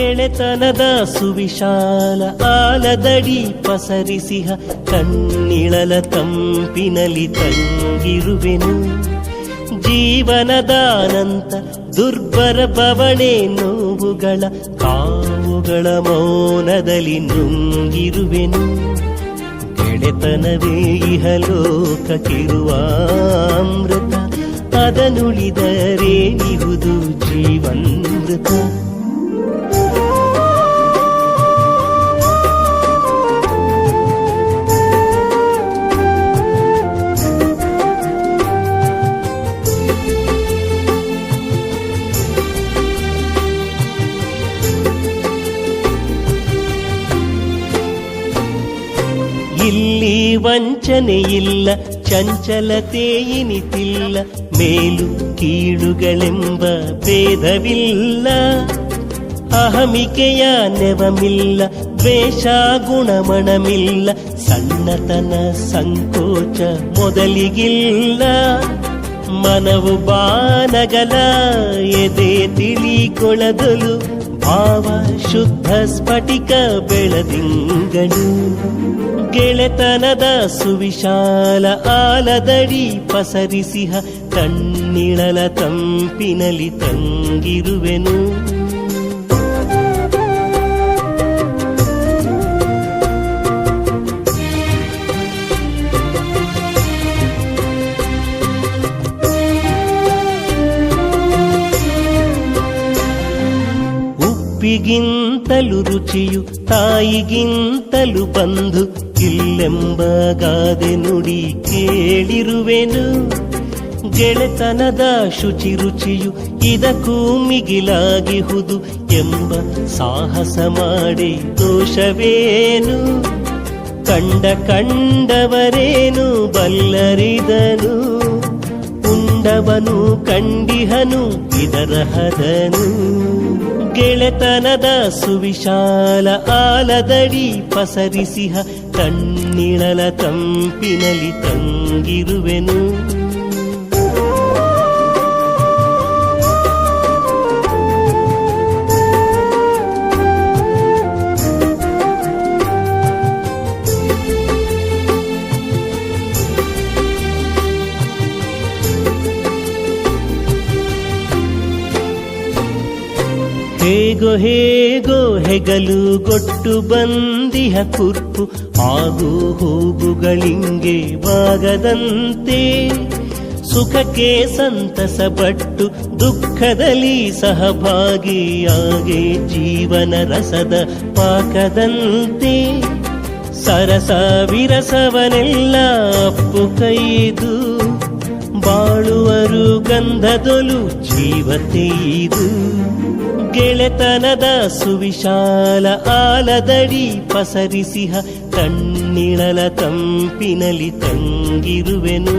ಗೆಳೆತನದ ಸುವಿಶಾಲ ಆಲದಡಿ ಪಸರಿಸಿಹ ಕಣ್ಣಿಳಲ ತಂಪಿನಲಿ ತಂಗಿರುವೆನು. ಜೀವನದಾನಂತ ದುರ್ಬರ ಬವಣೆ ನೋವುಗಳ ಕಾವುಗಳ ಮೌನದಲ್ಲಿ ನುಂಗಿರುವೆನು. ಗೆಳೆತನವೇ ಇಹಲೋಕಕ್ಕಿರುವ ಅಮೃತ ಅದನುಳಿದರೇನಿಹುದು ಜೀವನೃತ ಇಲ್ಲಿ ವಂಚನೆ ಇಲ್ಲ ಚಂಚಲತೆ ಇನಿತಿಲ್ಲ ಮೇಲು ಕೀಳುಗಳೆಂಬ ಭೇದವಿಲ್ಲ. ಅಹಮಿಕೆಯ ನೆವಮಿಲ್ಲ, ದ್ವೇಷ ಗುಣಮಣಮಿಲ್ಲ, ಸಣ್ಣತನ ಸಂಕೋಚ ಮೊದಲಿಗಿಲ್ಲ. ಮನವು ಬಾನಗಲ, ಎದೆ ತಿಳಿಕೊಳದಲು ಭಾವ ಶುದ್ಧ ಸ್ಫಟಿಕ ಬೆಳದಿಂಗಳು ಗೆಳೆತನದ ಸುವಿಶಾಲ ಆಲದಡಿ ಪಸರಿಸಿಹ ಕಣ್ಣಿಳಲ ತಂಪಿನಲಿ ತಂಗಿರುವೆನು. ಉಪ್ಪಿಗಿಂತಲೂ ರುಚಿಯು ತಾಯಿಗಿಂತಲೂ ಬಂಧು ಇಲ್ಲೆಂಬ ಗಾದೆ ನುಡಿ ಕೇಳಿರುವೆನು. ಗೆಳೆತನದ ಶುಚಿ ರುಚಿಯು ಇದಕ್ಕೂ ಮಿಗಿಲಾಗಿಹುದು ಎಂಬ ಸಾಹಸ ಮಾಡಿ ದೋಷವೇನು ಕಂಡ ಕಂಡವರೇನು ಬಲ್ಲರಿದನು. ಉಂಡವನು ಕಂಡಿಹನು ಇದರ ಹದನು ಗೆಳೆತನದ ಸುವಿಶಾಲ ಆಲದಡಿ ಪಸರಿಸಿಹ ಕಣ್ಣಿಳಲ ತಂಪಿನಲಿ ತಂಗಿರುವೆನು. ಹೇಗೋ ಹೇಗೋ ಹೆಗಲು ಗೊಟ್ಟು ಬಂದಿಹ ಕುರ್ಪು, ಆಗು ಹೋಗುಗಳಿಂಗೆ ಬಾಗದಂತೆ ಸುಖಕ್ಕೆ ಸಂತಸ ಪಟ್ಟು ದುಃಖದಲ್ಲಿ ಸಹಭಾಗಿಯಾಗೆ ಜೀವನ ರಸದ ಪಾಕದಂತೆ. ಸರಸ ವಿರಸವನೆಲ್ಲ ಅಪ್ಪು ಕೈದು ಬಾಳುವರು ಗಂಧದೊಲು ಜೀವತೆಯಿದು ಗೆಳೆತನದ ಸುವಿಶಾಲ ಆಲದಡಿ ಪಸರಿಸಿಹ ಕಣ್ಣಿಳಲ ತಂಪಿನಲಿ ತಂಗಿರುವೆನು.